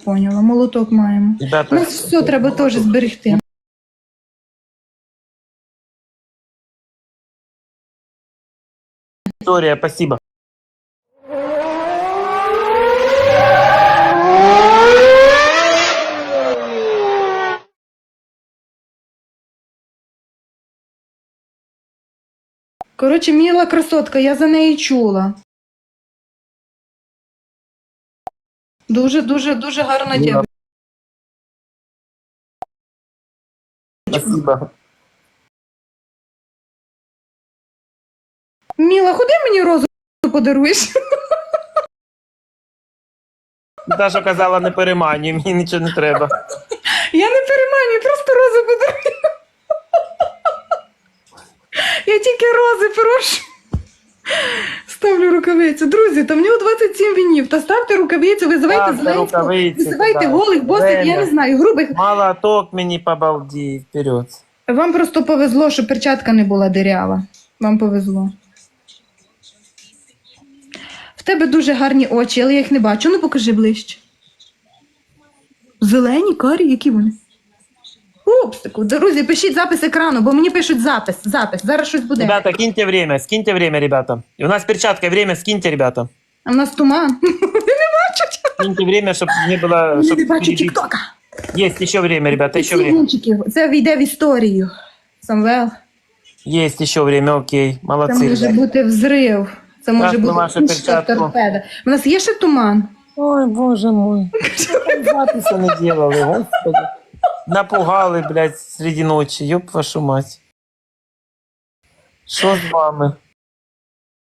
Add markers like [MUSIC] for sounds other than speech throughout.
поняла. Молоток маємо. У Ребята, нас все треба теж зберегти. Виктория, спасибо. Коротше, міла красотка, я за неї чула. Дуже, дуже, дуже гарна Міла. дівчинка. Спасибо. Міла, ходи мені розу подаруєш. Даша казала, не переманюй, мені нічого не треба. Я не переманюю, просто рози подарую. Я тільки рози прошу. Ставлю рукавицю. Друзі, та в нього 27 вінів. Та ставте рукавицю, визивайте Ставте Зеленського, рукавиці, визивайте да. голих, босих, я не знаю, грубих. Молоток мені побалди, вперед. Вам просто повезло, що перчатка не була дирява. Вам повезло. В тебе дуже гарні очі, але я їх не бачу. Ну покажи ближче. Зелені, карі, які вони? Упстику. Друзі, пишіть запис екрану, бо мені пишуть запис. Запис. Зараз щось буде. Ребята, киньте время, скиньте время, ребята. И у нас перчатка, время скиньте, ребята. А в нас туман. [LAUGHS] Не бачать. Скиньте время, чтобы не было... Я чтоб не бачу перебить. тіктока. Есть еще время, ребята, еще Ці время. гунчиків. Це війде в історію. Самвел. Есть еще время, окей. Це Молодцы. може ребята. бути взрив. Це може Так, бути вашу інша перчатку. торпеда. У нас є ще туман. Ой, боже мой. [LAUGHS] Записи не делали, господи. Напугали, блядь, среди ночи, ёб вашу мать. Що з вами?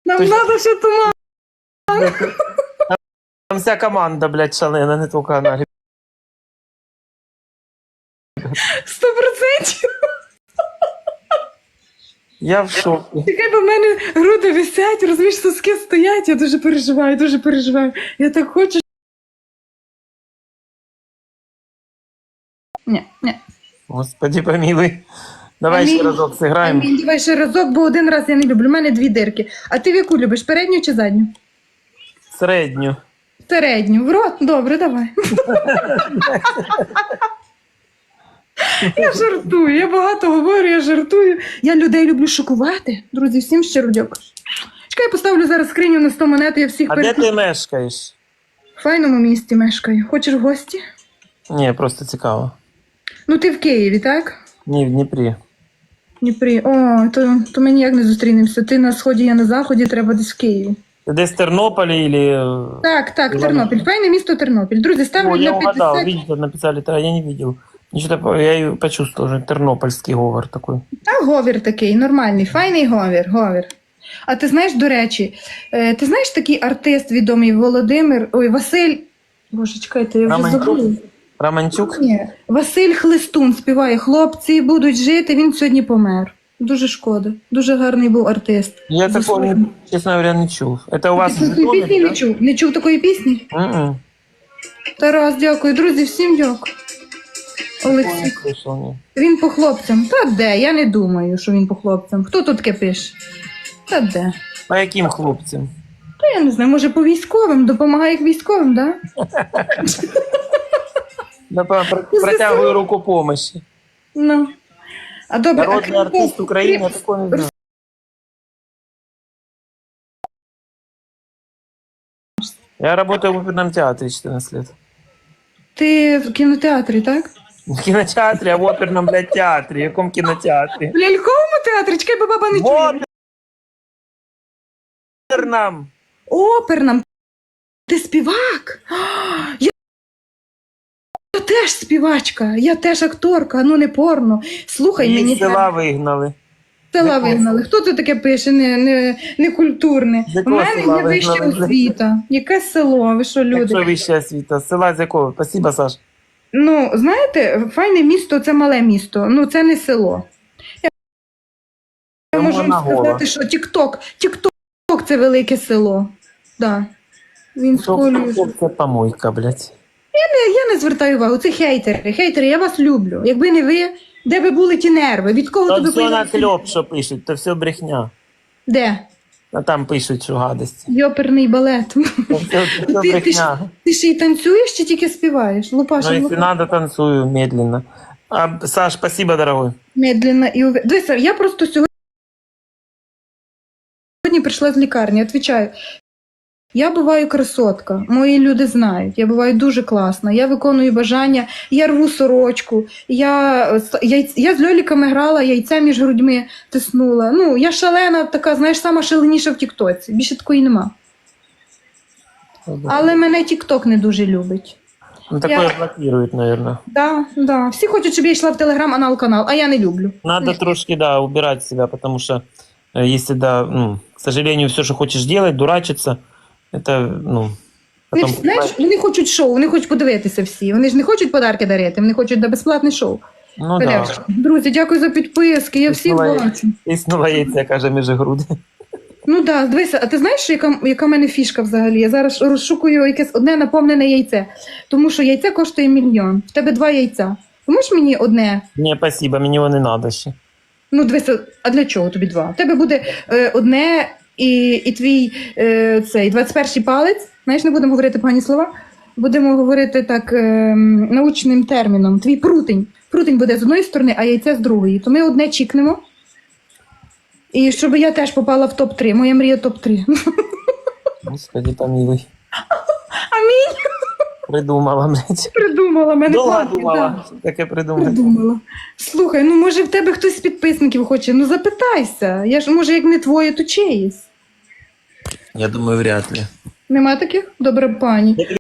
Нам Ти ж- треба ще туман. Там вся команда, блядь, шалена, не тільки вона. Сто процентів. Я в шокі. Чекай, бо в мене груди висять, розумієш, соски стоять. Я дуже переживаю, дуже переживаю. Я так хочу. Господи, помилуй. Давай Амінь. ще разок зіграємо. Амінь. Давай ще разок, бо один раз я не люблю. У мене дві дирки. А ти в яку любиш? Передню чи задню? Середню. Середню. В рот? Добре, давай. Я жартую, я багато говорю, я жартую. Я людей люблю шокувати. Друзі, всім щиро дякую. Чекай, я поставлю зараз скриню на 100 монет, я всіх А де ти мешкаєш? В файному місті мешкаю. Хочеш в гості? Ні, просто цікаво. Ну, ти в Києві, так? Ні, в Дніпрі. Дніпрі. О, то, то ми ніяк не зустрінемося. Ти на сході, я на заході, треба десь в Києві. Десь в Тернополі или... Так, так, Івано- Тернопіль. Файне місто Тернопіль. Друзі, ставлю О, я на угадал, 50. видите, написали, да, я не видел. Ничего такого, я и почувствовал уже, тернопольский говор такой. Та говір такий, нормальний, файний говір, говір. А ти знаєш, до речі, е, ти знаєш такий артист відомий Володимир, ой, Василь. Боже, чекайте, я вже забула. Романчук? Ні, Василь Хлистун співає Хлопці будуть жити, він сьогодні помер. Дуже шкода. Дуже гарний був артист. Я такого, честно говоря, не чув. Это у вас Ти такої пісні не чув? Не чув такої пісні? М-м. Тарас, дякую. Друзі, всім дякую. Олексій. Він по хлопцям. Та де? Я не думаю, що він по хлопцям. Хто тут таке пише? Та де? По яким хлопцям? Та я не знаю, може по військовим, допомагає військовим, да? Да, [LAUGHS] про- про- протягую руку помощи. Ну. А добре, Народний а артист України, я такого не знаю. Я работаю в оперном театре 14 лет. ти в кінотеатрі, так? В кинотеатре, а в оперном, блядь, театре. В якому кінотеатрі? В ляльковому театрі? Чекай, бо баба не В чує. оперном. Опернам. Ти співак? Я... я теж співачка, я теж акторка, ну не порно. Слухай, Їх мені з села вигнали. села Якого вигнали. Хто це таке пише? Не, не, не культурне. З У якого мене села є вища вигнали? освіта. Яке село? Ви що, люди? Якщо вища освіта. З Села з якого? Спасибо, Саш. Ну, знаєте, файне місто це мале місто, ну це не село. Я, Тому можу вам вона гола. сказати, що Тік-Ток, Тік-Ток це велике село. Да. Він сколює. Що це помойка, блядь. Я, я не звертаю увагу, це хейтери. Хейтери, я вас люблю. Якби не ви, де би були ті нерви? Від кого То тобі все на кльоп, що пишуть, то все брехня. Де? А там пишуть, що гадості. Йоперний балет. Все- Ти- ти брехня. Ти ще й танцюєш чи тільки співаєш? Лупаша, Ну, если лупаша. надо, танцую медленно. А, Саш, спасибо, дорогой. Медленно і уве... Дивися, я просто сьогодні сьогодні прийшла з лікарні, відповідаю. Я буваю красотка, мої люди знають. Я буваю дуже класна. Я виконую бажання, я рву сорочку, я, я, я з льоліками грала, яйця між грудьми тиснула. Ну, я шалена, така, знаєш, сама шаленіша в Тіктоці. Більше такої нема. Але мене Тікток не дуже любить. Ну, такое Я- блокирует, наверное. Да, да. Всі хочуть, щоб я йшла в телеграм-анал-канал, а я не люблю. Надо трошки, да, убирать себя, потому что э, если, да, ну, к сожалению, все, что хочешь делать, дурачиться, это, ну, Вони, потом... ж, знаєш, вони хочуть шоу, вони хочуть подивитися всі. Вони ж не хочуть подарки дарити, вони хочуть да безплатне шоу. Ну, да. Друзі, дякую за підписки. Я всіх Буває. бачу. Тиснула яйця, каже, між груди. Ну да, дивися, а ти знаєш, яка, яка в мене фішка взагалі? Я зараз розшукую якесь одне наповнене яйце, тому що яйце коштує мільйон. В тебе два яйця. Можеш мені одне? Ні, спасибо, мені його не надо ще. Ну, дивися, а для чого тобі два? В тебе буде е, одне і, і твій е, цей 21 палець. Знаєш, не будемо говорити погані слова. Будемо говорити так е, научним терміном. Твій прутень. Прутень буде з одної сторони, а яйце з другої. То ми одне чікнемо. І щоб я теж попала в топ-3. Моя мрія топ-3. Господи, помилуй. [LAUGHS] Амінь. Придумала, блядь. Придумала, мене Довго думала. Таке придумала. Придумала. Слухай, ну може в тебе хтось з підписників хоче? Ну запитайся. Я ж може, як не твоє, то чиїсь. Я думаю, вряд ли. Нема таких? Добре, пані.